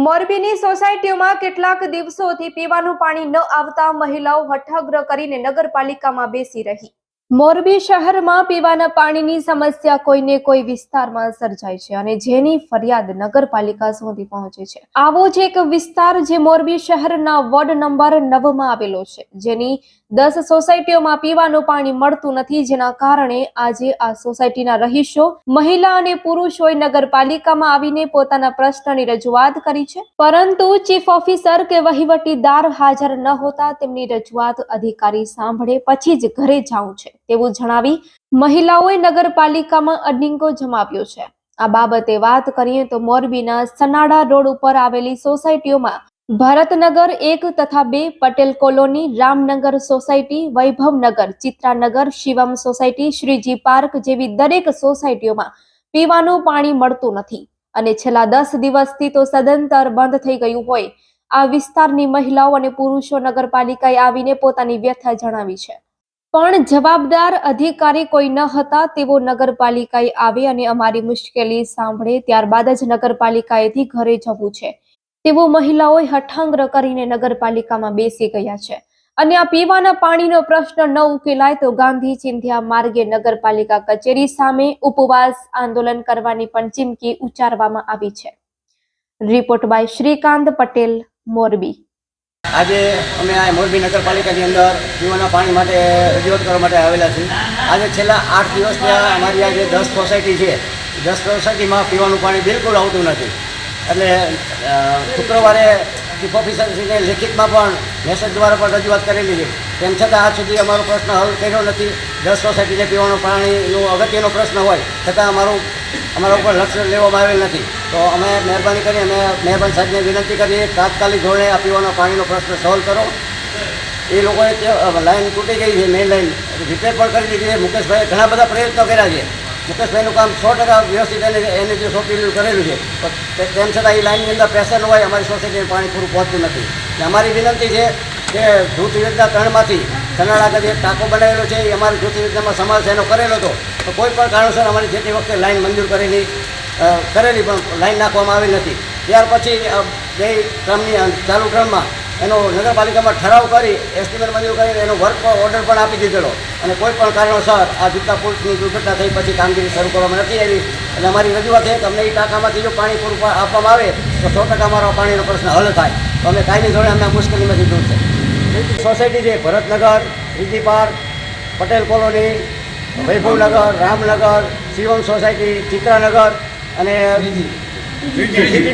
મોરબીની સોસાયટીઓમાં કેટલાક દિવસોથી પીવાનું પાણી ન આવતા મહિલાઓ હઠાગ્રહ કરીને નગરપાલિકામાં બેસી રહી. મોરબી શહેરમાં પીવાના પાણીની સમસ્યા કોઈને કોઈ વિસ્તારમાં સર્જાય છે અને જેની ફરિયાદ નગરપાલિકા સુધી પહોંચે છે. આવો જ એક વિસ્તાર જે મોરબી શહેરના વોર્ડ નંબર નવમાં આવેલો છે. જેની દસ સોસાયટીઓમાં પીવાનું પાણી મળતું નથી. જેના કારણે આજે આ સોસાયટીના રહીશો, મહિલા અને પુરુષોએ નગરપાલિકામાં આવીને પોતાના પ્રશ્નની રજૂઆત કરી છે. પરંતુ ચીફ ઓફિસર કે વહીવટીદાર હાજર ન હોતા તેમની રજૂઆત અધિકારી સાંભળે પછી જ ઘરે જાઉં છે. તેવું જણાવી મહિલાઓએ નગરપાલિકામાં અડિંગો જમાવ્યો છે. આ બાબતે વાત કરીએ તો મોરબીના સનાડા રોડ ઉપર આવેલી સોસાયટીઓમાં ભરતનગર એક તથા બે Patel colony, Ramnagar society, Vaibhavnagar, Chitranagar, Shivam society, Shreeji park જેવી દરેક સોસાયટીઓમાં પીવાનું પાણી મળતું નથી અને છેલ્લા દસ દિવસથી તો સદંતર બંધ થઈ ગયું હોય. આ વિસ્તારની મહિલાઓ અને પુરુષો નગરપાલિકાએ આવીને પોતાની વ્યથા જણાવી છે. પણ જવાબદાર અધિકારી કોઈ ન હતા તેવો નગરપાલિકાએ આવે અને અમારી મુશ્કેલી સાંભળે ત્યારબાદ જ નગરપાલિકાએથી ઘરે જવું છે. તેવો મહિલાઓએ હઠાંગ્ર કરીને નગરપાલિકામાં બેસી ગયા છે. અને આ પીવાના પાણીનો પ્રશ્ન ન ઉકેલાય તો ગાંધી ચિંધ્યા માર્ગે નગરપાલિકા કચેરી સામે ઉપવાસ આંદોલન કરવાની પણ ચીમકી ઉચ્ચારવામાં આવી છે. Report by Shrikant Patel, Morbi. આજે અમે આ મોરબી નગરપાલિકાની અંદર પીવાના પાણી માટે રજૂઆત કરવા માટે આવેલા છીએ. આજે છેલ્લા આઠ દિવસથી અમારી આ જે દસ સોસાયટી છે, દસ સોસાયટીમાં પીવાનું પાણી બિલકુલ આવતું નથી. એટલે શુક્રવારે ચીફ ઓફિસરશ્રીને લેખિતમાં પણ મેસેજ દ્વારા પણ રજૂઆત કરેલી છે. તેમ છતાં આજ સુધી અમારો પ્રશ્ન હલ કર્યો નથી. દસ સોસાયટીને પીવાનું પાણીનો અગત્યનો પ્રશ્ન હોય, છતાં અમારું, અમારા ઉપર લક્ષ્ય લેવામાં આવેલ નથી. તો અમે મહેરબાની કરી, અમે મહેરબાન સાહેબને વિનંતી કરીએ, તાત્કાલિક ધોરણે આ પીવાનો પાણીનો પ્રશ્ન સોલ્વ કરો. એ લોકોએ લાઈન તૂટી ગઈ છે મેઇન લાઈન રિપેર પણ કરી દીધી છે. મુકેશભાઈએ ઘણા બધા પ્રયત્નો કર્યા છે. મુકેશભાઈનું કામ સો ટકા વ્યવસ્થિત એને એને જે સોંપેલું કરેલું છે. પણ તેમ છતાં એ લાઇનની અંદર પ્રેશર હોય, અમારી સોસાયટીને પાણી પૂરું પહોંચતું નથી. અને અમારી વિનંતી છે કે જૂથ યોજના ત્રણમાંથી સનાળા આગળ એક ટાંકો બનાવેલો છે એ અમારી જૂથ યોજનામાં સમાવેશ એનો કરેલો હતો. તો કોઈ પણ કારણોસર અમારી જે તે વખતે લાઇન મંજૂર કરેલી કરેલી પણ લાઈન નાખવામાં આવી નથી. ત્યાર પછી બે ક્રમની, ચાલુ ક્રમમાં એનો નગરપાલિકામાં ઠરાવ કરી, એસ્ટિમેટ મંજૂર કરીને એનો વર્ક ઓર્ડર પણ આપી દીધેલો. અને કોઈ પણ કારણોસર આ જૂતા પુલની દુર્ઘટના થઈ પછી કામગીરી શરૂ કરવામાં નથી આવી. એટલે અમારી રજૂઆત છે તમને એ ટાંકામાંથી જો પાણી પૂરું આપવામાં આવે, તો સો ટકા અમારો પાણીનો પ્રશ્ન હલ થાય. તો અમે કાયમી ધોરણે અમને મુશ્કેલીમાંથી દૂર છે સોસાયટી છે Bharatnagar રીજી park, Patel colony, Vaibhavnagar, Ramnagar, Shivam society Chitranagar અને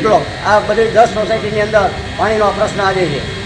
બ્લોક આ બધી દસ સોસાયટીની અંદર પાણીનો પ્રશ્ન આજે છે.